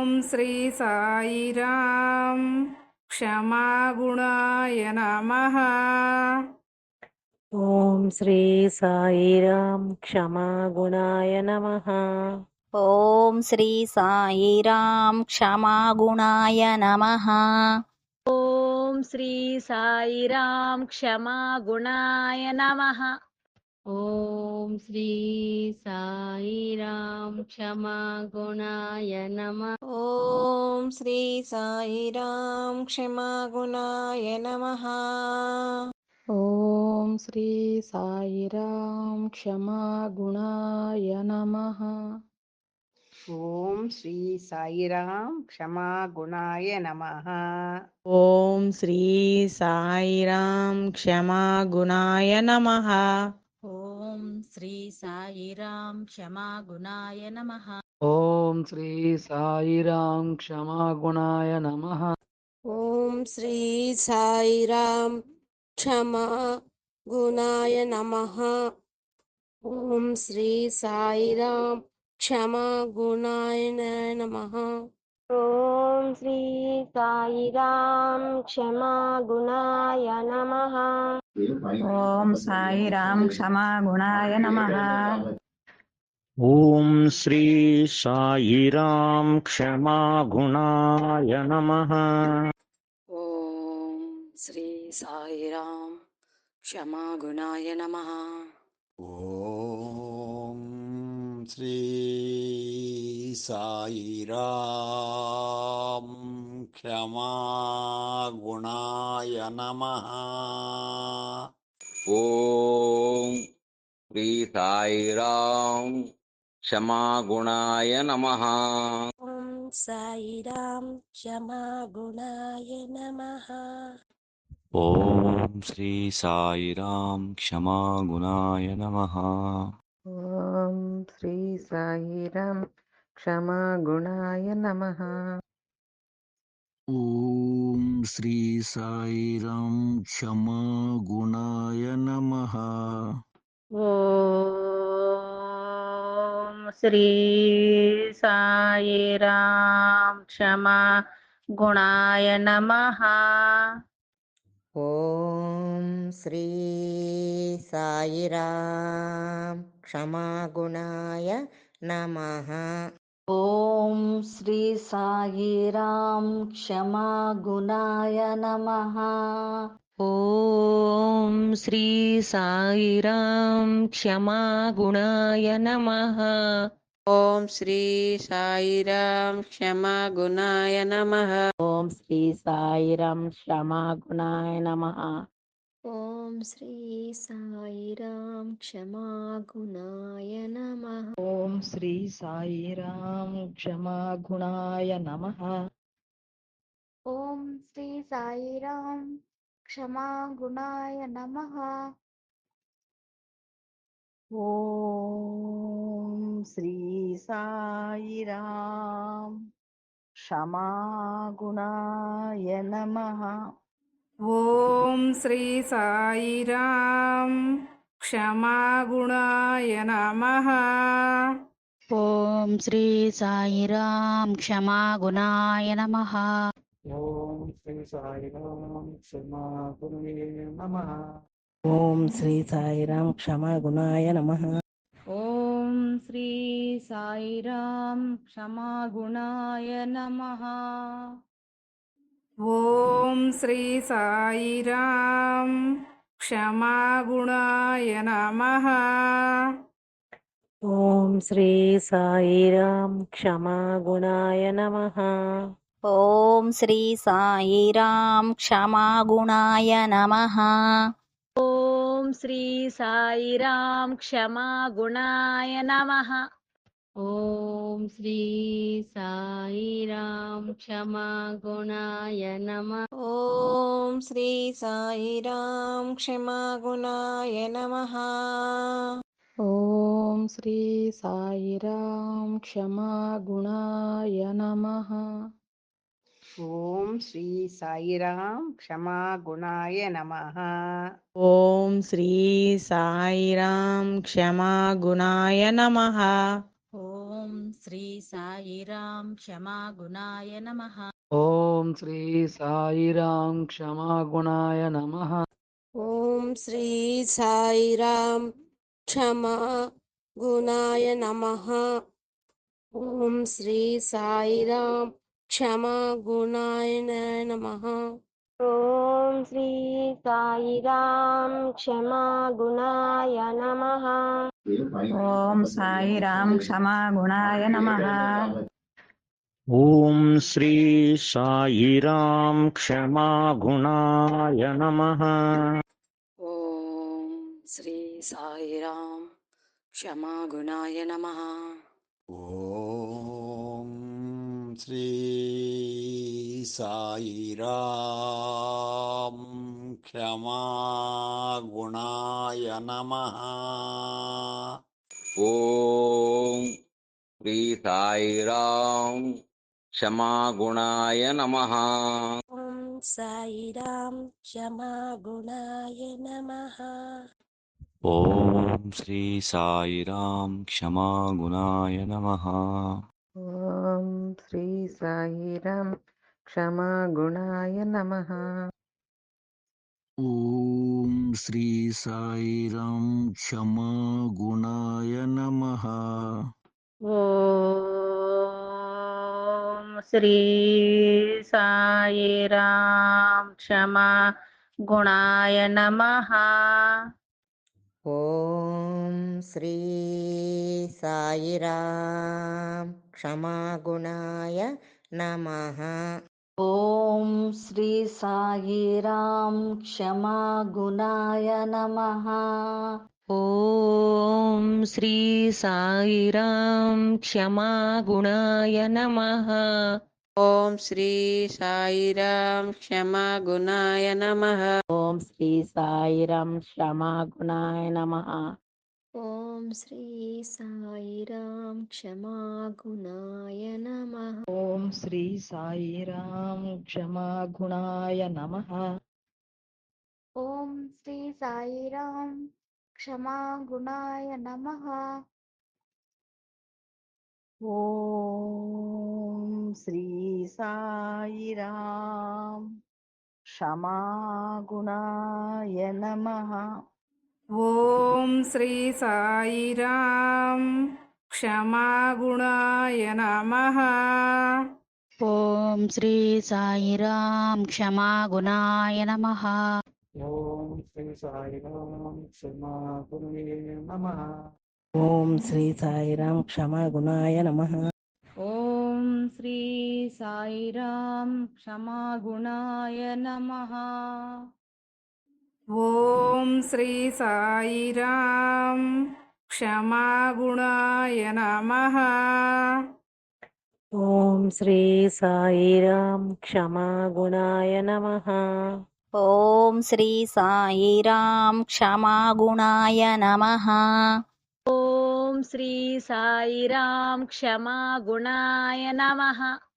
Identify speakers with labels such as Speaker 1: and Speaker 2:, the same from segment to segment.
Speaker 1: ఓం శ్రీ సాయిరాం క్షమాగుణాయ నమ
Speaker 2: ఓం శ్రీ సాయిరాం క్షమాగుణాయ నమ
Speaker 3: ఓం శ్రీ సాయిరాం క్షమాగుణాయ నమః
Speaker 4: ఓం శ్రీ సాయిరాం క్షమా గుణాయ నమః
Speaker 5: ఓం శ్రీ సాయిరాం క్షమా గుణాయ నమ.
Speaker 6: ఓం శ్రీ సాయిరాం క్షమాగుణాయ నమ.
Speaker 7: ఓం శ్రీ సాయిరాం క్షమాగుణాయ నమ.
Speaker 8: ఓం శ్రీ సాయిరాం క్షమా గుణాయ నమ.
Speaker 9: ఓం శ్రీ సాయిరాం క్షమా గుణాయ నమ.
Speaker 3: ఓం శ్రీ సాయిరాం క్షమాగుణాయ నమః.
Speaker 10: ఓం శ్రీ సాయిరాం క్షమాగుణాయ నమ.
Speaker 6: ఓం శ్రీ సాయిరాం క్షమా గుణాయ నమ. ఓం శ్రీ సాయిరాం క్షమా గుణాయ నమ. ఓం శ్రీ సాయిరాం క్షమా గుణాయ నమ
Speaker 3: ఓం సాయిరాం క్షమాగుణాయ నమః
Speaker 11: ఓం శ్రీ సాయిరాం క్షమాగుణాయ నమ
Speaker 6: ఓం శ్రీ సాయిరాం క్షమాగుణాయ నమ
Speaker 12: ఓం శ్రీ సాయిరాం క్షమాగుణాయ నమ
Speaker 13: ఓం శ్రీ సాయిరాం క్షమాగుణాయ నమ.
Speaker 6: ఓం సాయిరాం క్షమాగుణాయ నమ.
Speaker 14: ఓం శ్రీ సాయిరాం క్షమాగుణాయ నమ.
Speaker 2: ఓం శ్రీ సాయిరాం క్షమాగుణాయ నమ.
Speaker 14: ఓం శ్రీ సాయిరాం క్షమాగుణాయ
Speaker 7: क्षमागुणाय नमः। ॐ श्री सायिं क्षमागुणाय
Speaker 2: नमः। ॐ श्री सायिरां क्षमागुणाय
Speaker 3: नमः। ॐ श्री सायिरां क्षमागुणाय
Speaker 7: नमः। శ్రీ సాయిరాం క్షమాగుణాయ నమః.
Speaker 6: ఓం శ్రీ సాయిరాం క్షమాగుణాయ నమ.
Speaker 2: ఓం శ్రీ సాయిరాం క్షమాగుణాయ నమ.
Speaker 5: ఓం శ్రీ సాయిరాం క్షమాగుణాయ నమ
Speaker 7: ఓం శ్రీ సాయిరాం క్షమాగుణాయ నమ.
Speaker 5: ॐ श्री साईराम क्षमा
Speaker 7: गुणाय नमः। ॐ श्री साईराम
Speaker 1: क्षमा गुणाय नमः। ॐ श्री
Speaker 3: साईराम क्षमा गुणाय नमः। ॐ
Speaker 10: श्री साईराम क्षमा गुणाय नमः।
Speaker 2: ఓం శ్రీ సాయిరాం క్షమాగుణాయ నమ.
Speaker 9: ఓం శ్రీ సాయిరాం క్షమాగుణాయ నమ.
Speaker 1: ఓం శ్రీ సాయిరాం క్షమాగుణాయ నమ.
Speaker 2: ఓం శ్రీ సాయిరాం క్షమాగుణాయ నమ.
Speaker 3: ఓం శ్రీ సాయిరాం క్షమాగుణాయ నమః.
Speaker 4: ఓం శ్రీ సాయిరాం క్షమా గుణాయ నమః.
Speaker 5: ఓం శ్రీ సాయిరాం క్షమాగుణాయ నమ.
Speaker 6: ఓం శ్రీ సాయిరాం క్షమాగుణాయ నమ.
Speaker 7: ఓం శ్రీ సాయిరాం క్షమాగుణాయ నమః.
Speaker 8: ఓం శ్రీ సాయిరాం క్షమా గుణాయ నమ.
Speaker 9: ఓం శ్రీ సాయిరాం క్షమాగుణాయ నమ.
Speaker 4: ఓం శ్రీ సాయిరాం క్షమా గుణాయ నమః.
Speaker 15: ఓం శ్రీ సాయిరాం క్షమా గుణాయ నమః.
Speaker 9: ఓం శ్రీ సాయిరాం క్షమా గుణాయ నమః. ఓం శ్రీ సాయిరాం క్షమా గుణాయ నమః.
Speaker 10: ఓం శ్రీ సాయిరాం క్షమా గుణాయ నమః.
Speaker 4: ఓం సాయిరాం క్షమా గుణాయ నమః.
Speaker 6: ఓం శ్రీ సాయిరాం క్షమా గుణాయ నమః.
Speaker 16: ఓం శ్రీ సాయిరాం క్షమా గుణాయ నమః.
Speaker 11: ओम साई राम क्षमा गुणाय नमः। ओम श्री साई राम क्षमा गुणाय
Speaker 9: नमः। ओम श्री साई राम
Speaker 12: क्षमा गुणाय नमः। ओम श्री साई
Speaker 16: राम क्षमागुणाय नमः ॐ श्रीसाईराम् क्षमागुणाय
Speaker 12: नमः ॐ साईराम् क्षमागुणाय नमः ॐ
Speaker 4: श्री साईराम् क्षमागुणाय नमः ॐ श्री
Speaker 16: साईराम् क्षमागुणाय नमः ॐ श्री साईरां
Speaker 4: क्षमागुणाय नमः। ॐ श्री सायिरां क्षमा
Speaker 16: गुणाय नमः। ॐ श्री सायिरां क्षमागुणाय नमः।
Speaker 9: ఓం శ్రీ సాయిరాం క్షమా గుణాయ నమః.
Speaker 16: ఓం శ్రీ సాయిరాం క్షమా గుణాయ నమః.
Speaker 10: ఓం శ్రీ సాయిరాం క్షమా గుణాయ నమః.
Speaker 17: ఓం శ్రీ సాయిరాం క్షమా గుణాయ నమః.
Speaker 10: ॐ श्री साईराम क्षमा गुणाय नमः।
Speaker 17: ॐ श्री साईराम क्षमा गुणाय नमः।
Speaker 18: ॐ श्री साईराम क्षमा गुणाय नमः।
Speaker 4: ॐ श्री साईराम क्षमा गुणाय नमः।
Speaker 15: ఓం శ్రీ సాయిరాం క్షమా గుణే నమః.
Speaker 16: ఓం శ్రీ సాయిరాం క్షమా గుణాయ నమః.
Speaker 1: ఓం శ్రీ సాయిరాం క్షమా గుణాయ నమః.
Speaker 18: ఓం శ్రీ సాయిరాం క్షమా గుణాయ నమః.
Speaker 16: ఓం శ్రీ సాయిరాం క్షమా గుణాయ నమః.
Speaker 4: ఓం శ్రీ సాయిరాం క్షమా గుణాయ నమః.
Speaker 3: ఓం శ్రీ సాయిరాం క్షమా గుణాయ నమః.
Speaker 10: ఓం శ్రీ సాయిరాం క్షమా గుణాయ నమః.
Speaker 9: ఓం శ్రీ సాయిరాం క్షమా గుణాయ నమః.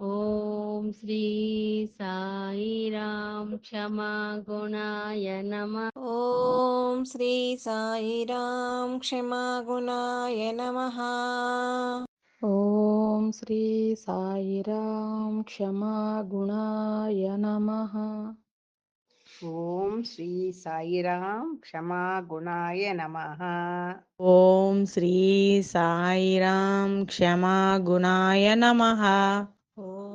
Speaker 8: ॐ श्री साई
Speaker 17: राम क्षमा गुणाय नमः ॐ श्री
Speaker 1: साई राम क्षमा गुणाय नमः ॐ
Speaker 4: श्री साई राम क्षमा गुणाय नमः
Speaker 15: ॐ श्री साईराम क्षमा गुणाय नमः
Speaker 9: ॐ श्री साईराम क्षमा गुणाय नमः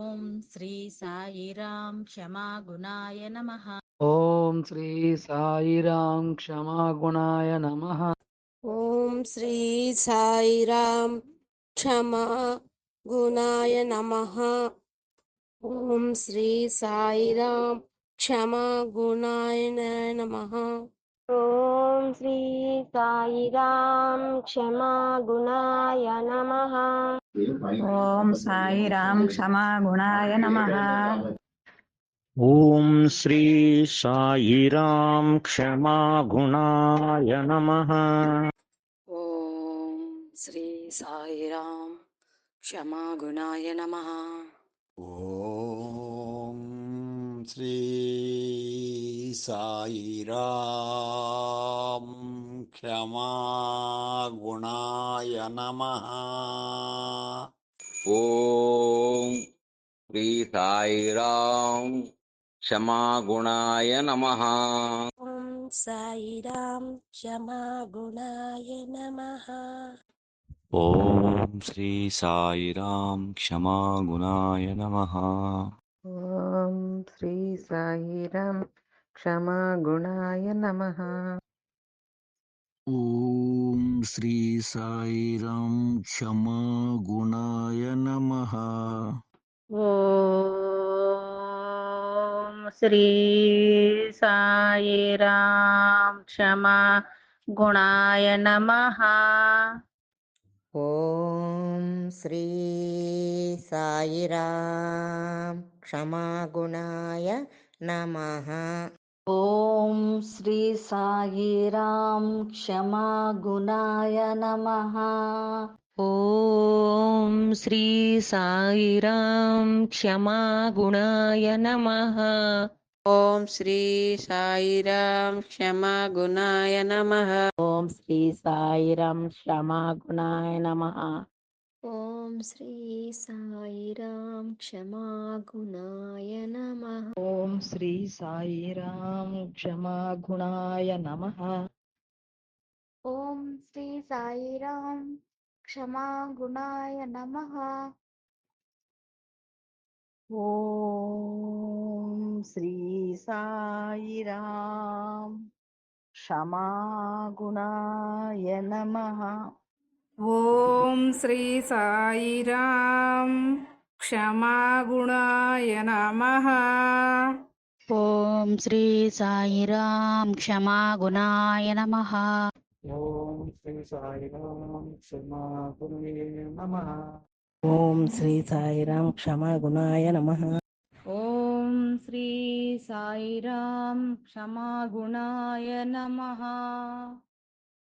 Speaker 9: ఓం శ్రీ సాయిరాం క్షమా గుణాయ నమః.
Speaker 10: ఓం శ్రీ సాయిరాం క్షమా గుణాయ నమః.
Speaker 4: ఓం సాయిరాం క్షమా గుణాయ నమః.
Speaker 6: ఓం శ్రీ సాయిరాం క్షమా గుణాయ నమః.
Speaker 16: ఓం శ్రీ సాయిరాం క్షమా గుణాయ నమః.
Speaker 11: ओम साई राम
Speaker 19: क्षमा गुणाय नमः।
Speaker 20: ओम श्री
Speaker 21: साई राम क्षमा गुणाय नमः।
Speaker 22: ओम श्री साई राम क्षमा गुणाय नमः।
Speaker 12: ओम श्री साई राम। क्षमागुणाय नमः
Speaker 13: ॐ श्रीसाईराम् क्षमागुणाय नमः ॐ साईराम् क्षमागुणाय नमः
Speaker 7: ॐ श्री साईराम् क्षमागुणाय नमः
Speaker 14: ॐ श्री साईराम् क्षमागुणाय नमः
Speaker 2: ॐ श्री साईराम क्षमा गुणाय नमः।
Speaker 7: ॐ श्री साईराम क्षमा गुणाय नमः।
Speaker 21: ॐ श्री साईराम क्षमा गुणाय नमः
Speaker 7: ఓం శ్రీ సాయిరాం క్షమా గుణాయ నమ.
Speaker 17: ఓం శ్రీ సాయిరాం క్షమా గుణాయ నమ.
Speaker 12: ఓం శ్రీ సాయిరాం క్షమా గుణాయ నమ. ఓం శ్రీ సాయిరాం క్షమా గుణాయ నమ.
Speaker 18: ॐ श्री साईराम क्षमा गुणाय नमः।
Speaker 1: ॐ श्री साईराम क्षमा गुणाय नमः।
Speaker 4: ॐ श्री साईराम क्षमागुणाय नमः।
Speaker 2: ॐ श्री साईराम क्षमा गुणाय नमः
Speaker 9: ఓం శ్రీ సాయిరాం క్షమాగుణాయ నమ. ఓం శ్రీ సాయిరాం క్షమాగుణాయ నమ.
Speaker 7: ఓం శ్రీ సాయిరాం క్షమాగుణాయ నమ. ఓం
Speaker 1: శ్రీ సాయిరాం క్షమాగుణాయ నమ. ఓం శ్రీ సాయిరాం క్షమాగుణాయ నమ.